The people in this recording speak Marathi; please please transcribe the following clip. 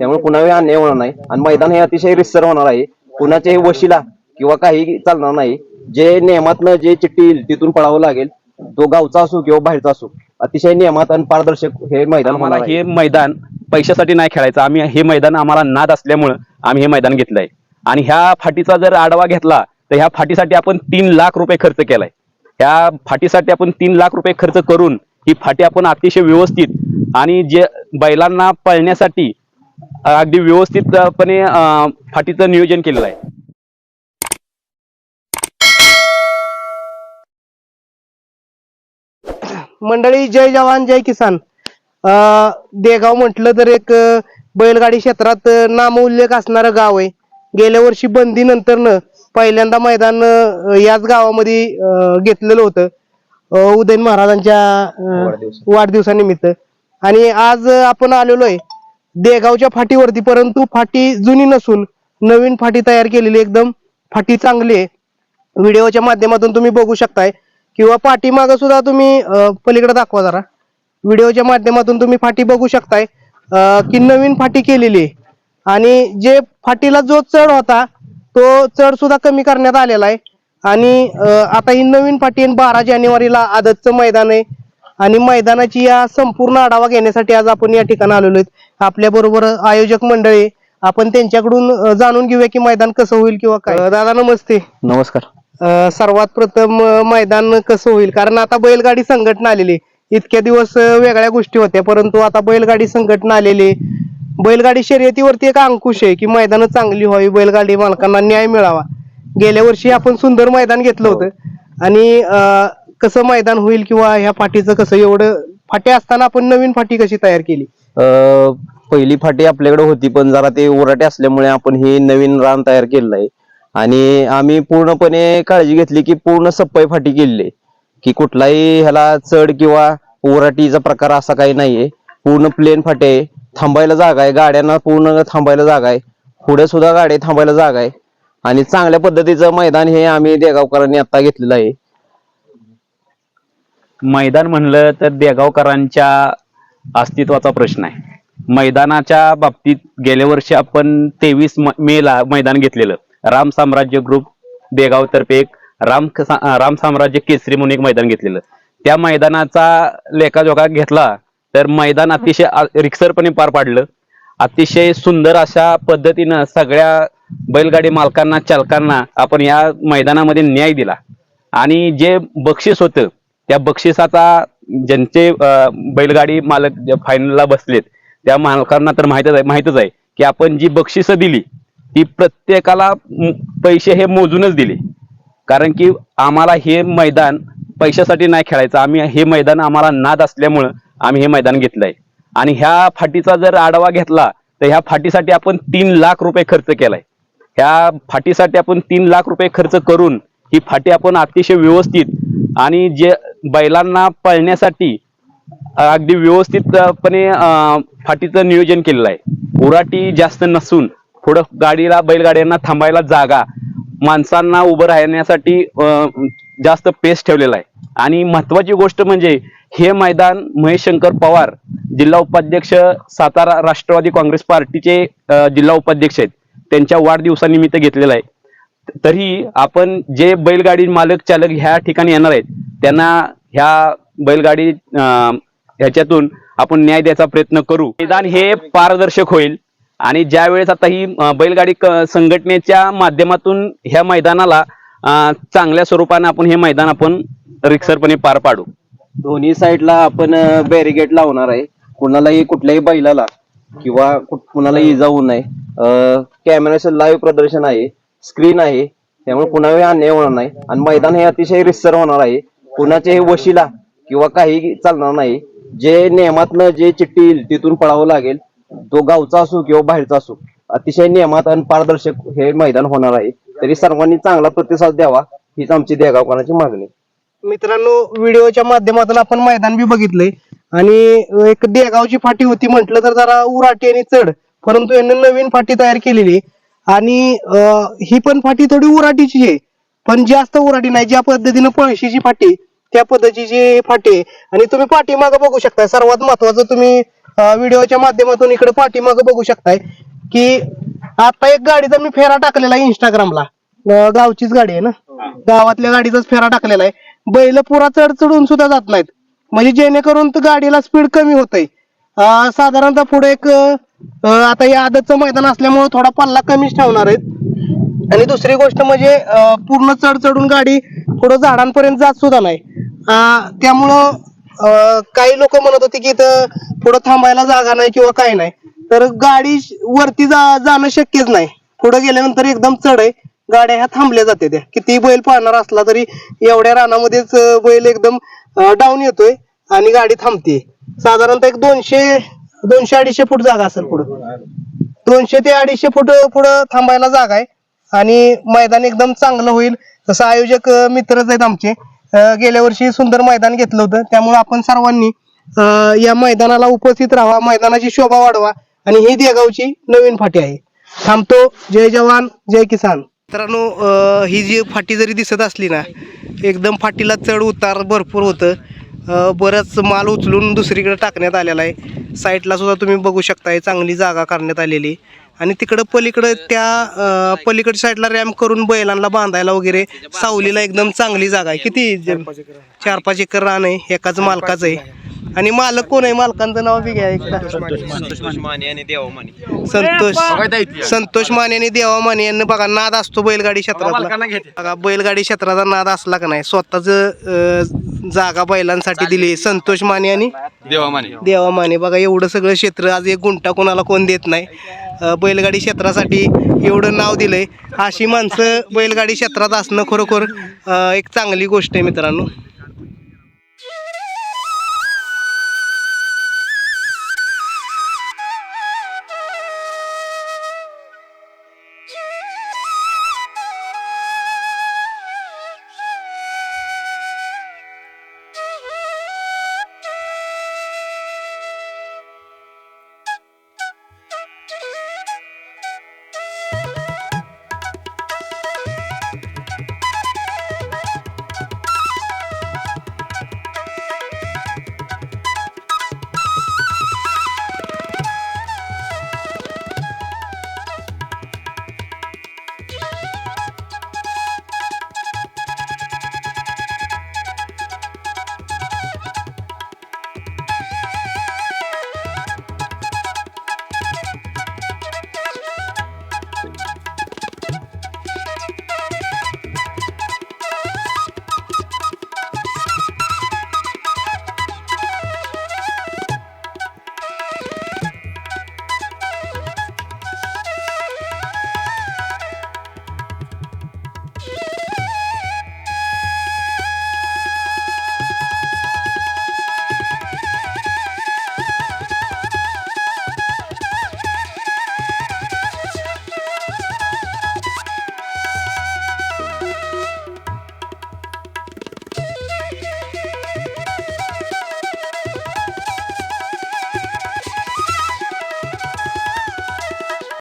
त्यामुळे कुणालाही अन्याय होणार नाही. आणि मैदान हे अतिशय रिस्सर होणार आहे. कुणाच्याही वशीला किंवा काही चालणार नाही. जे नियमातनं जे चिठ्ठी येईल तिथून पळावं लागेल. तो गावचा असो किंवा बाहेरचा असो. अतिशय नियमात आणि पारदर्शक हे मैदान आम्हाला होणार आहे. हे मैदान पैशासाठी नाही खेळायचं. आम्ही हे मैदान आम्हाला नाद असल्यामुळं आम्ही हे मैदान घेतलंय. आणि ह्या फाटीचा जर आढावा घेतला तर ह्या फाटीसाठी आपण तीन लाख रुपये खर्च केलाय. ह्या फाटीसाठी आपण तीन लाख रुपये खर्च करून ही फाटी आपण अतिशय व्यवस्थित आणि जे बैलांना पळण्यासाठी अगदी व्यवस्थितपणे फाटीचं नियोजन केलेलं आहे. मंडळी जय जवान जय किसान. अं, देगाव म्हटलं तर एक अं, बैलगाडी क्षेत्रात अं, नामोल्लेख असणारं गाव आहे. गेल्या वर्षी बंदी नंतरनं पहिल्यांदा मैदान अं, याच गावामध्ये अं, घेतलेलं होतं. अं, उदयन महाराजांच्या अं. वाढदिवसानिमित्त. आणि आज अं, आपण आलेलो आहे. देगावच्या फाटीवरती परंतु फाटी जुनी नसून नवीन फाटी तयार केलेली एकदम फाटी चांगली आहे. व्हिडिओच्या माध्यमातून तुम्ही बघू शकताय. किंवा पाठीमागं सुद्धा तुम्ही पलीकडे दाखवा जरा. व्हिडिओच्या माध्यमातून तुम्ही फाटी बघू शकताय. की नवीन फाटी केलेली आहे. आणि जे फाटीला जो चढ होता तो चढ सुद्धा कमी करण्यात आलेला आहे. आणि आता ही नवीन फाटी बारा जानेवारीला आदतचं मैदान आहे. आणि मैदानाची या संपूर्ण आढावा घेण्यासाठी आज आपण या ठिकाणी आलेलो आहेत. आपल्या बरोबर आयोजक मंडळी. आपण त्यांच्याकडून जाणून घेऊया की मैदान कसं होईल किंवा काय. दादा नमस्ते. नमस्कार. सर्वात प्रथम मैदान कसं होईल? कारण आता बैलगाडी संघटना आलेली इतक्या दिवस वेगळ्या गोष्टी होत्या परंतु आता बैलगाडी संघटना आलेली बैलगाडी शर्यतीवरती एक अंकुश आहे की मैदान चांगली व्हावी बैलगाडी मालकांना न्याय मिळावा. गेल्या वर्षी आपण सुंदर मैदान घेतलं होतं. आणि अं, कसं मैदान होईल किंवा ह्या फाटीचं कसं एवढं फाटी असताना आपण नवीन फाटी कशी तयार केली? अं, पहिली फाटी आपल्याकडे होती पण जरा ते उराटे असल्यामुळे आपण हे नवीन रान तयार केलेलं आहे आणि आम्ही पूर्णपणे काळजी घेतली की पूर्ण सप्पाई फाटी केलेली आहे की कुठलाही ह्याला चढ किंवा उराटीचा प्रकार असा काही नाहीये. पूर्ण प्लेन फाटे आहे. थांबायला जागा आहे. गाड्यांना पूर्ण थांबायला जागा आहे. पुढे सुद्धा गाडी थांबायला जागा आहे. आणि चांगल्या पद्धतीचं मैदान हे आम्ही देगावकरांनी आता घेतलेलं आहे. मैदान म्हणलं तर देगावकरांच्या अस्तित्वाचा प्रश्न आहे. मैदानाच्या बाबतीत गेल्या वर्षी आपण तेवीस मे ला मैदान घेतलेलं. राम साम्राज्य ग्रुप देगाव तर्फे एक राम राम साम्राज्य केसरी म्हणून एक मैदान घेतलेलं. त्या मैदानाचा लेखाजोखा घेतला तर मैदान अतिशय रिक्सरपणे पार पाडलं. अतिशय सुंदर अशा पद्धतीनं सगळ्या बैलगाडी मालकांना चालकांना आपण या मैदानामध्ये न्याय दिला. आणि जे बक्षीस होतं त्या बक्षिसाचा ज्यांचे बैलगाडी मालक फायनलला बसलेत त्या मालकांना तर माहितच आहे माहितच आहे की आपण जी बक्षिसं दिली ती प्रत्येकाला पैसे हे मोजूनच दिले. कारण की आम्हाला हे मैदान पैशासाठी नाही खेळायचं. आम्ही हे मैदान आम्हाला नाद असल्यामुळं आम्ही हे मैदान घेतलंय. आणि ह्या फाटीचा जर आढावा घेतला तर ह्या फाटीसाठी आपण तीन लाख रुपये खर्च केलाय. ह्या फाटीसाठी आपण तीन लाख रुपये खर्च करून ही फाटी आपण अतिशय व्यवस्थित आणि जे बैलांना पळण्यासाठी अगदी व्यवस्थितपणे फाटीचं नियोजन केलेलं आहे. उराटी जास्त नसून पुढं गाडीला बैलगाड्यांना थांबायला जागा माणसांना उभं राहण्यासाठी जास्त पेस ठेवलेला आहे. आणि महत्वाची गोष्ट म्हणजे हे मैदान महेश शंकर पवार जिल्हा उपाध्यक्ष सातारा राष्ट्रवादी काँग्रेस पार्टीचे जिल्हा उपाध्यक्ष आहेत. त्यांच्या वाढदिवसानिमित्त घेतलेलं आहे. तरी आपण जे बैलगाडी मालक चालक ह्या ठिकाणी येणार आहेत त्यांना ह्या बैलगाडी ह्याच्यातून आपण न्याय द्यायचा प्रयत्न करू. निदान हे पारदर्शक होईल आणि ज्या वेळेस आता ही बैलगाडी संघटनेच्या माध्यमातून ह्या मैदानाला चांगल्या स्वरूपाने आपण हे मैदान आपण रिक्सरपणे पार पाडू. दोन्ही साईडला आपण बॅरिगेट लावणार आहे. कुणालाही कुठल्याही बैलाला किंवा कुणालाही इजा होऊ नये. कॅमेराचं लाईव्ह प्रदर्शन आहे. स्क्रीन आहे. त्यामुळे कुणालाही अन्याय होणार नाही. आणि मैदान हे अतिशय रिस्सर होणार आहे. कुणाच्याही वशीला किंवा काही चालणार नाही. जे नियमातनं जे चिठ्ठी येईल तिथून पळावं लागेल. तो गावचा असो किंवा बाहेरचा असो. अतिशय नियमात आणि पारदर्शक हे मैदान होणार आहे. तरी सर्वांनी चांगला प्रतिसाद द्यावा हीच आमची देगावकरांची मागणी. मित्रांनो व्हिडिओच्या माध्यमातून आपण मैदान बी बघितलंय. आणि एक देगावची फाटी होती म्हटलं तर जरा उराटी आणि चढ. परंतु यांनी नवीन फाटी तयार केलेली आहे. आणि ही पण फाटी थोडी उराटीची आहे. पण जास्त उराटी नाही ज्या पद्धतीनं पळशीची फाटी त्या पद्धतीची फाटी आहे. आणि तुम्ही पाठीमागं बघू शकताय सर्वात महत्वाचं तुम्ही व्हिडिओच्या माध्यमातून इकडे पाठीमागं बघू शकताय की आता एक गाडीचा मी फेरा टाकलेला आहे इंस्टाग्रामला गावचीच गाडी आहे ना? गावातल्या गाडीचाच फेरा टाकलेला आहे. बैल पुरा चढ चढून सुद्धा जात नाहीत. म्हणजे जेणेकरून गाडीला स्पीड कमी होत साधारणतः पुढे एक अं, आता हे आदतचं मैदान असल्यामुळे थोडा पल्ला कमीच ठेवणार आहेत. आणि दुसरी गोष्ट म्हणजे अं, पूर्ण चढ चढून गाडी थोडं झाडांपर्यंत जात सुद्धा नाही. अं, त्यामुळं अं, काही लोक म्हणत होते की इथं पुढे थांबायला जागा नाही किंवा काही नाही. तर गाडी वरती जा जाणं शक्यच नाही. पुढे गेल्यानंतर एकदम चढ आहे. गाड्या ह्या थांबल्या जाते त्या. किती बैल पाहणार असला तरी एवढ्या रानामध्येच अं, बैल एकदम डाऊन येतोय आणि गाडी थांबते साधारणतः एक दोनशे दोनशे अडीचशे फूट जागा असेल पुढे. दोनशे ते अडीचशे फूट पुढं थांबायला जागा आहे. आणि मैदान एकदम चांगलं होईल. तसं आयोजक मित्रच आहेत आमचे. गेल्या वर्षी सुंदर मैदान घेतलं होतं. त्यामुळे आपण सर्वांनी या मैदानाला उपस्थित राहा. मैदानाची शोभा वाढवा. आणि ही देगावची नवीन फाटी आहे. थांबतो. जय जवान जय किसान. मित्रांनो ही जी फाटी जरी दिसत असली ना एकदम फाटीला चढ उतार भरपूर होतं. बरंच माल उचलून दुसरीकडे टाकण्यात आलेला आहे. साईडला सुद्धा तुम्ही बघू शकताय चांगली जागा करण्यात आलेली. आणि तिकडं पलीकडं त्या पलीकडच्या साईडला रॅम्प करून बैलांना बांधायला वगैरे सावलीला एकदम चांगली जागा आहे. किती? चार पाच एकर रान आहे एकाच मालकाचं आहे. आणि मालक कोण आहे? मालकांचं नाव बी घ्या एकदा. संतोष संतोष माने. आणि देवा माने. यांना बघा नाद असतो बैलगाडी क्षेत्रातला. बघा बैलगाडी क्षेत्राचा नाद असला का नाही स्वतःच जागा बैलांसाठी दिली. संतोष माने आणि देवा माने. बघा एवढं सगळं क्षेत्र आज एक गुंटा कोणाला कोण देत नाही. अं, बैलगाडी क्षेत्रासाठी एवढं नाव दिलंय. अशी माणसं बैलगाडी क्षेत्रात असणं खरोखर अं, एक चांगली गोष्ट आहे मित्रांनो.